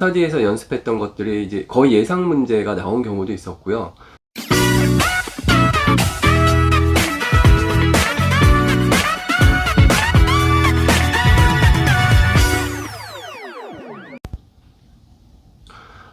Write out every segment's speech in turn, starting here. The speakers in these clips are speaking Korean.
스터디에서 연습했던 것들이 이제 거의 예상 문제가 나온 경우도 있었고요.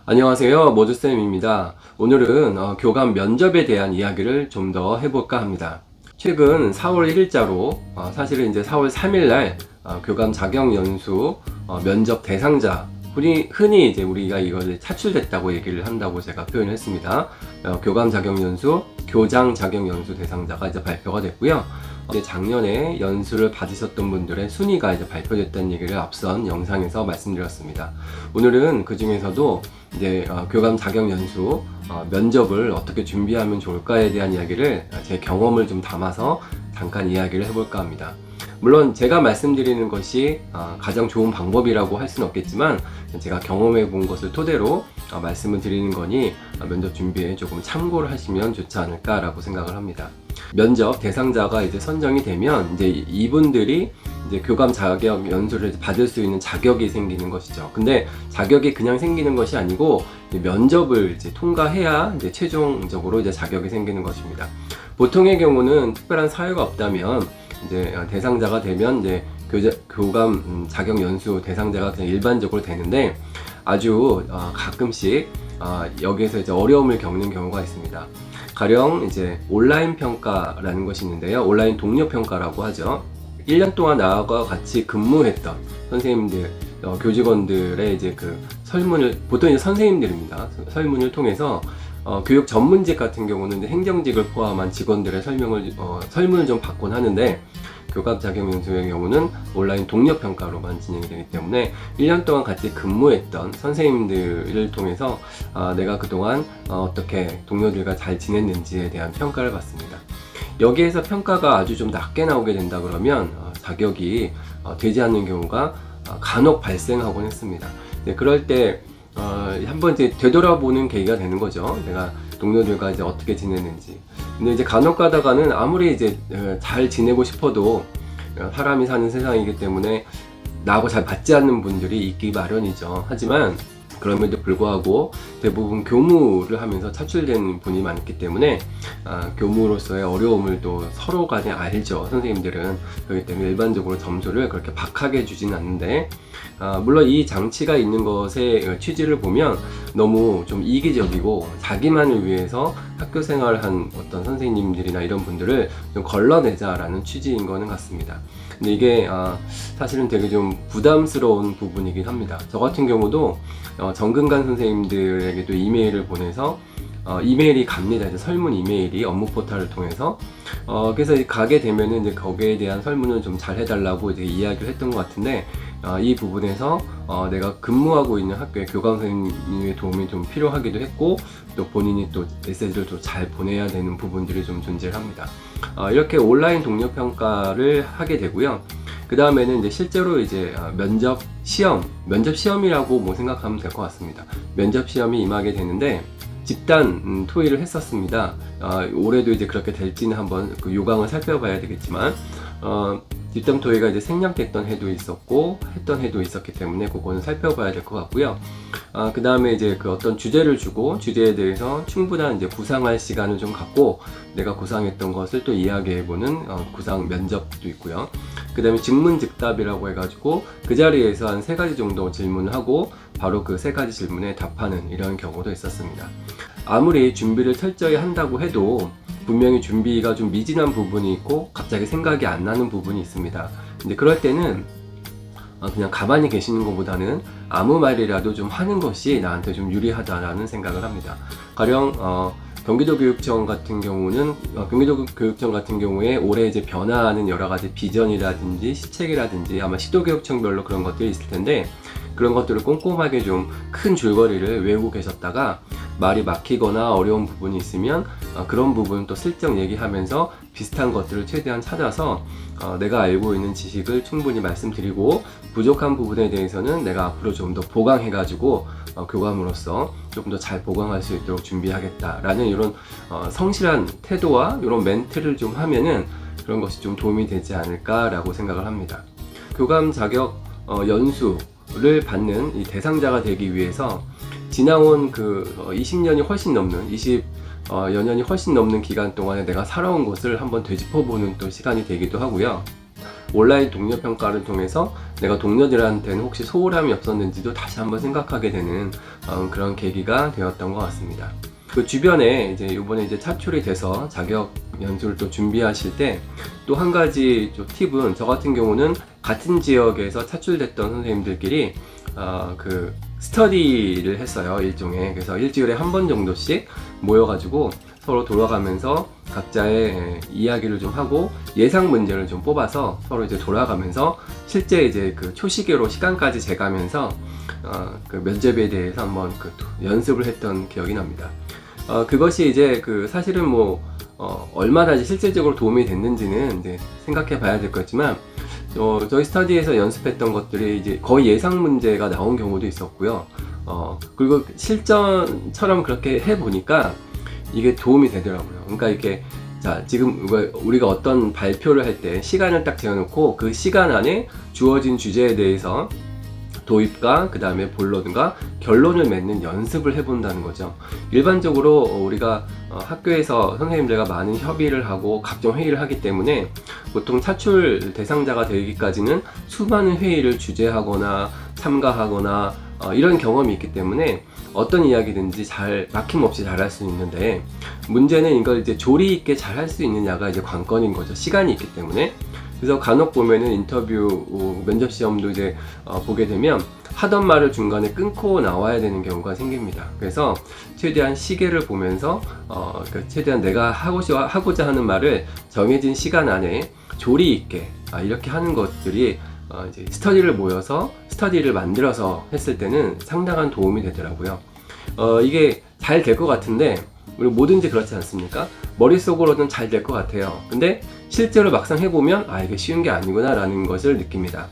안녕하세요. 모두쌤입니다. 오늘은 어, 교감 면접에 대한 이야기를 좀 더 해볼까 합니다. 최근 4월 1일자로 사실은 이제 4월 3일날 교감 자격 연수 어, 면접 대상자 흔히, 흔히 이제 우리가 이걸 차출됐다고 얘기를 한다고 제가 표현했습니다. 어, 교감 자격 연수, 교장 자격 연수 대상자가 이제 발표가 됐고요. 이제 작년에 연수를 받으셨던 분들의 순위가 이제 발표됐다는 얘기를 앞선 영상에서 말씀드렸습니다. 오늘은 그 중에서도 이제 어, 교감 자격 연수 어, 면접을 어떻게 준비하면 좋을까에 대한 이야기를 어, 제 경험을 좀 담아서 잠깐 이야기를 해볼까 합니다. 물론 제가 말씀드리는 것이 어, 가장 좋은 방법이라고 할 수는 없겠지만 제가 경험해 본 것을 토대로 어, 말씀을 드리는 거니 어, 면접 준비에 조금 참고를 하시면 좋지 않을까라고 생각을 합니다. 면접 대상자가 이제 선정이 되면 이제 이분들이 이제 교감 자격 연수를 받을 수 있는 자격이 생기는 것이죠. 근데 자격이 그냥 생기는 것이 아니고 면접을 이제 통과해야 이제 최종적으로 이제 자격이 생기는 것입니다. 보통의 경우는 특별한 사유가 없다면 이제 대상자가 되면 이제 교자, 교감 음, 자격 연수 대상자가 그냥 일반적으로 되는데 아주 어, 가끔씩 어, 여기에서 이제 어려움을 겪는 경우가 있습니다. 가령 이제 온라인 평가라는 것이 있는데요. 온라인 동료 평가라고 하죠. 1년 동안 나와 같이 근무했던 선생님들, 어, 교직원들의 이제 그 설문을 보통 이제 선생님들입니다. 설문을 통해서 어, 교육 전문직 같은 경우는 행정직을 포함한 직원들의 설명을 어, 설문을 좀 받곤 하는데 교감 자격 연수의 경우는 온라인 동료 평가로만 진행이 되기 때문에 1년 동안 같이 근무했던 선생님들을 통해서 아, 내가 그동안 어, 어떻게 동료들과 잘 지냈는지에 대한 평가를 받습니다. 여기에서 평가가 아주 좀 낮게 나오게 된다 그러면 어, 자격이 어, 되지 않는 경우가 어, 간혹 발생하곤 했습니다. 네, 그럴 때 어, 한번 이제 되돌아보는 계기가 되는 거죠. 내가 동료들과 이제 어떻게 지냈는지. 근데 이제 간혹 가다가는 아무리 이제 어, 잘 지내고 싶어도 어, 사람이 사는 세상이기 때문에 나하고 잘 맞지 않는 분들이 있기 마련이죠. 하지만 그럼에도 불구하고 대부분 교무를 하면서 차출된 분이 많기 때문에 아, 교무로서의 어려움을 또 서로 간에 알죠 선생님들은 그렇기 때문에 일반적으로 점수를 그렇게 박하게 주진 않는데 아, 물론 이 장치가 있는 것의 취지를 보면 너무 좀 이기적이고 자기만을 위해서 학교 생활을 한 어떤 선생님들이나 이런 분들을 좀 걸러내자라는 취지인 거는 같습니다. 근데 이게 아, 사실은 되게 좀 부담스러운 부분이긴 합니다. 저 같은 경우도 어, 정근간 선생님들에게도 이메일을 보내서 어, 이메일이 갑니다. 이제 설문 이메일이 업무 포털을 통해서. 어, 그래서 가게 되면은 이제 거기에 대한 설문을 좀 잘 해달라고 이제 이야기를 했던 것 같은데, 어, 이 부분에서 어, 내가 근무하고 있는 학교의 교감 선생님의 도움이 좀 필요하기도 했고, 또 본인이 또 메시지를 또잘 보내야 되는 부분들이 좀 존재를 합니다. 어, 이렇게 온라인 동료 평가를 하게 되고요. 그 다음에는 이제 실제로 이제 어, 면접 시험, 면접 시험이라고 뭐 생각하면 될 것 같습니다. 면접 시험이 임하게 되는데, 집단 음, 토의를 했었습니다. 어, 올해도 이제 그렇게 될지는 한번 그 요강을 살펴봐야 되겠지만 어, 토의가 이제 생략됐던 해도 있었고 했던 해도 있었기 때문에 그거는 살펴봐야 될 것 같고요. 아, 그 다음에 이제 그 어떤 주제를 주고 주제에 대해서 충분한 이제 구상할 시간을 좀 갖고 내가 구상했던 것을 또 이야기해보는 어, 구상 면접도 있고요. 그 다음에 직문즉답이라고 해가지고 그 자리에서 한 세 가지 정도 질문을 하고 바로 그 세 가지 질문에 답하는 이런 경우도 있었습니다. 아무리 준비를 철저히 한다고 해도 분명히 준비가 좀 미진한 부분이 있고 갑자기 생각이 안 나는 부분이 있습니다. 근데 그럴 때는 어, 그냥 가만히 계시는 것보다는 아무 말이라도 좀 하는 것이 나한테 좀 유리하다라는 생각을 합니다. 가령 어, 경기도 교육청 같은 경우는 어, 경기도 교육청 같은 경우에 올해 이제 변화하는 여러 가지 비전이라든지 시책이라든지 아마 시도 교육청별로 그런 것들이 있을 텐데 그런 것들을 꼼꼼하게 좀 큰 줄거리를 외우고 계셨다가 말이 막히거나 어려운 부분이 있으면 어, 그런 부분 또 슬쩍 얘기하면서 비슷한 것들을 최대한 찾아서 어, 내가 알고 있는 지식을 충분히 말씀드리고 부족한 부분에 대해서는 내가 앞으로 좀 더 보강해 가지고 어, 교감으로서 조금 더 잘 보강할 수 있도록 준비하겠다라는 이런 어, 성실한 태도와 이런 멘트를 좀 하면은 그런 것이 좀 도움이 되지 않을까라고 생각을 합니다. 교감 자격 연수 를 받는 이 대상자가 되기 위해서 지나온 그 어, 20년이 훨씬 넘는 20 어, 여년이 훨씬 넘는 기간 동안에 내가 살아온 것을 한번 되짚어보는 또 시간이 되기도 하고요. 온라인 동료 평가를 통해서 내가 동료들한테는 혹시 소홀함이 없었는지도 다시 한번 생각하게 되는 어, 그런 계기가 되었던 것 같습니다. 그 주변에 이제 이번에 이제 차출이 돼서 자격 연수를 또 준비하실 때 또 한 가지 좀 팁은 저 같은 경우는 같은 지역에서 차출됐던 선생님들끼리 어, 그 스터디를 했어요 일종의 그래서 일주일에 한 번 정도씩 모여가지고 서로 돌아가면서 각자의 이야기를 좀 하고 예상 문제를 좀 뽑아서 서로 이제 돌아가면서 실제 이제 그 초시계로 시간까지 재가면서 어, 그 면접에 대해서 한번 그 연습을 했던 기억이 납니다. 어, 그것이 이제 그 사실은 뭐 어, 얼마나 실질적으로 도움이 됐는지는 이제 생각해 봐야 될 거지만 어, 저희 스터디에서 연습했던 것들이 이제 거의 예상 문제가 나온 경우도 있었고요. 어, 그리고 실전처럼 그렇게 해 보니까 이게 도움이 되더라고요. 그러니까 이렇게 자 지금 우리가- 어떤 발표를 할 때 시간을 딱 재어놓고 그 시간 안에 주어진 주제에 대해서 도입과 그 다음에 본론과 결론을 맺는 연습을 해본다는 거죠. 일반적으로 우리가 어, 학교에서 선생님들과 많은 협의를 하고 각종 회의를 하기 때문에 보통 차출 대상자가 되기까지는 수많은 회의를 주재하거나 참가하거나 어, 이런 경험이 있기 때문에 어떤 이야기든지 잘 막힘없이 잘 할 수 있는데 문제는 이걸 이제 조리 있게 잘 할 수 있느냐가 이제 관건인 거죠. 시간이 있기 때문에. 그래서 간혹 보면은 인터뷰 어, 면접 시험도 이제 어, 보게 되면 하던 말을 중간에 끊고 나와야 되는 경우가 생깁니다. 그래서 최대한 시계를 보면서 어, 그 최대한 내가 하고자, 하고자 하는 말을 정해진 시간 안에 조리 있게 아, 이렇게 하는 것들이 어, 이제 스터디를 모여서 스터디를 만들어서 했을 때는 상당한 도움이 되더라고요. 어, 이게 잘 될 것 같은데 우리 뭐든지 그렇지 않습니까? 머릿속으로는 잘 될 것 같아요. 근데 실제로 막상 해보면 아 이게 쉬운 게 아니구나 라는 것을 느낍니다.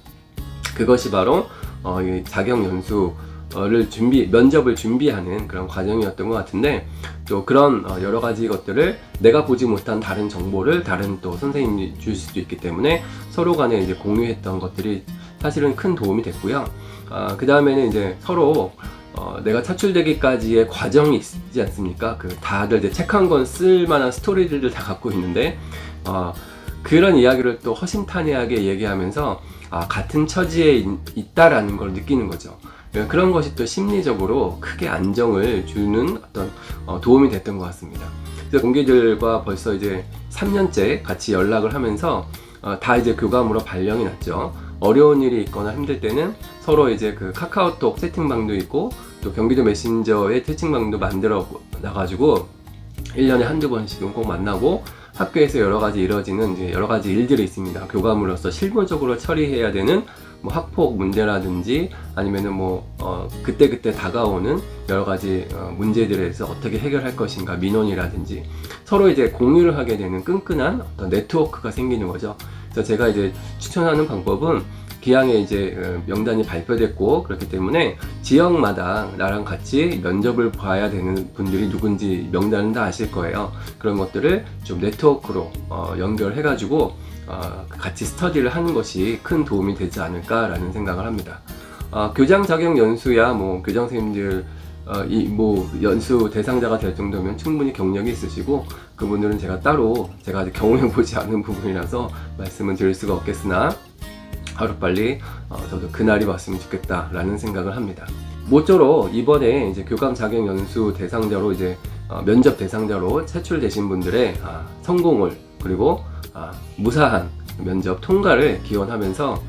그것이 바로 어, 이 자격 연수를 준비 면접을 준비하는 그런 과정이었던 것 같은데 또 그런 어, 여러 가지 것들을 내가 보지 못한 다른 정보를 다른 또 선생님이 줄 수도 있기 때문에 서로 간에 이제 공유했던 것들이 사실은 큰 도움이 됐고요. 아, 그 다음에는 이제 서로 어, 내가 차출되기까지의 과정이 있지 않습니까? 그 다들 이제 책 한 권 쓸만한 스토리들을 다 갖고 있는데 어, 그런 이야기를 또 허심탄회하게 얘기하면서 아, 같은 처지에 있, 있다라는 걸 느끼는 거죠. 예, 그런 것이 또 심리적으로 크게 안정을 주는 어떤 어, 도움이 됐던 것 같습니다. 그래서 동기들과 벌써 이제 3년째 같이 연락을 하면서 어, 다 이제 교감으로 발령이 났죠. 어려운 일이 있거나 힘들 때는 서로 이제 그 카카오톡 채팅방도 있고 또 경기도 메신저의 채팅방도 만들어 놔가지고 1년에 한두 번씩은 꼭 만나고 학교에서 여러 가지 이루어지는 여러 가지 일들이 있습니다. 교감으로서 실무적으로 처리해야 되는 뭐 학폭 문제라든지 아니면은 뭐 어, 그때 그때 다가오는 여러 가지 어, 문제들에 대해서 어떻게 해결할 것인가 민원이라든지 서로 이제 공유를 하게 되는 끈끈한 어떤 네트워크가 생기는 거죠. 그래서 제가 이제 추천하는 방법은 기왕에 이제 어, 명단이 발표됐고 그렇기 때문에 지역마다 나랑 같이 면접을 봐야 되는 분들이 누군지 명단은 다 아실 거예요. 그런 것들을 좀 네트워크로 어, 연결해 가지고 어, 같이 스터디를 하는 것이 큰 도움이 되지 않을까라는 생각을 합니다. 어, 교장 자격 연수야 뭐 교장 선생님들 어, 이뭐 연수 대상자가 될 정도면 충분히 경력이 있으시고 그분들은 제가 따로 제가 경험해 보지 않은 부분이라서 말씀은 드릴 수가 없겠으나 하루빨리 어, 저도 그날이 왔으면 좋겠다라는 생각을 합니다. 모쪼록 이번에 이제 교감 자격 연수 대상자로 이제 어, 면접 대상자로 차출되신 분들의 아, 성공을 그리고 아, 무사한 면접 통과를 기원하면서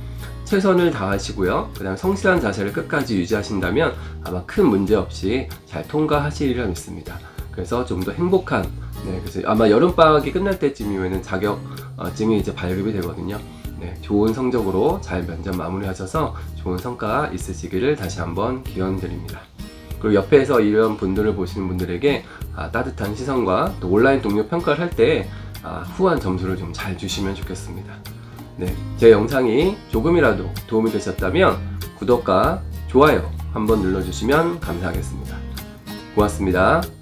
최선을 다하시고요. 그다음 성실한 자세를 끝까지 유지하신다면 아마 큰 문제 없이 잘 통과하시리라 믿습니다. 그래서 좀 더 행복한 네, 그래서 아마 여름 방학이 끝날 때쯤이면은 자격증이 이제 발급이 되거든요. 네, 좋은 성적으로 잘 면접 마무리하셔서 좋은 성과 있으시기를 다시 한번 기원드립니다. 그리고 옆에서 이런 분들을 보시는 분들에게 아, 따뜻한 시선과 또 온라인 동료 평가를 할 때 아, 후한 점수를 좀 잘 주시면 좋겠습니다. 네, 제 영상이 조금이라도 도움이 되셨다면 구독과 좋아요 한번 눌러주시면 감사하겠습니다. 고맙습니다.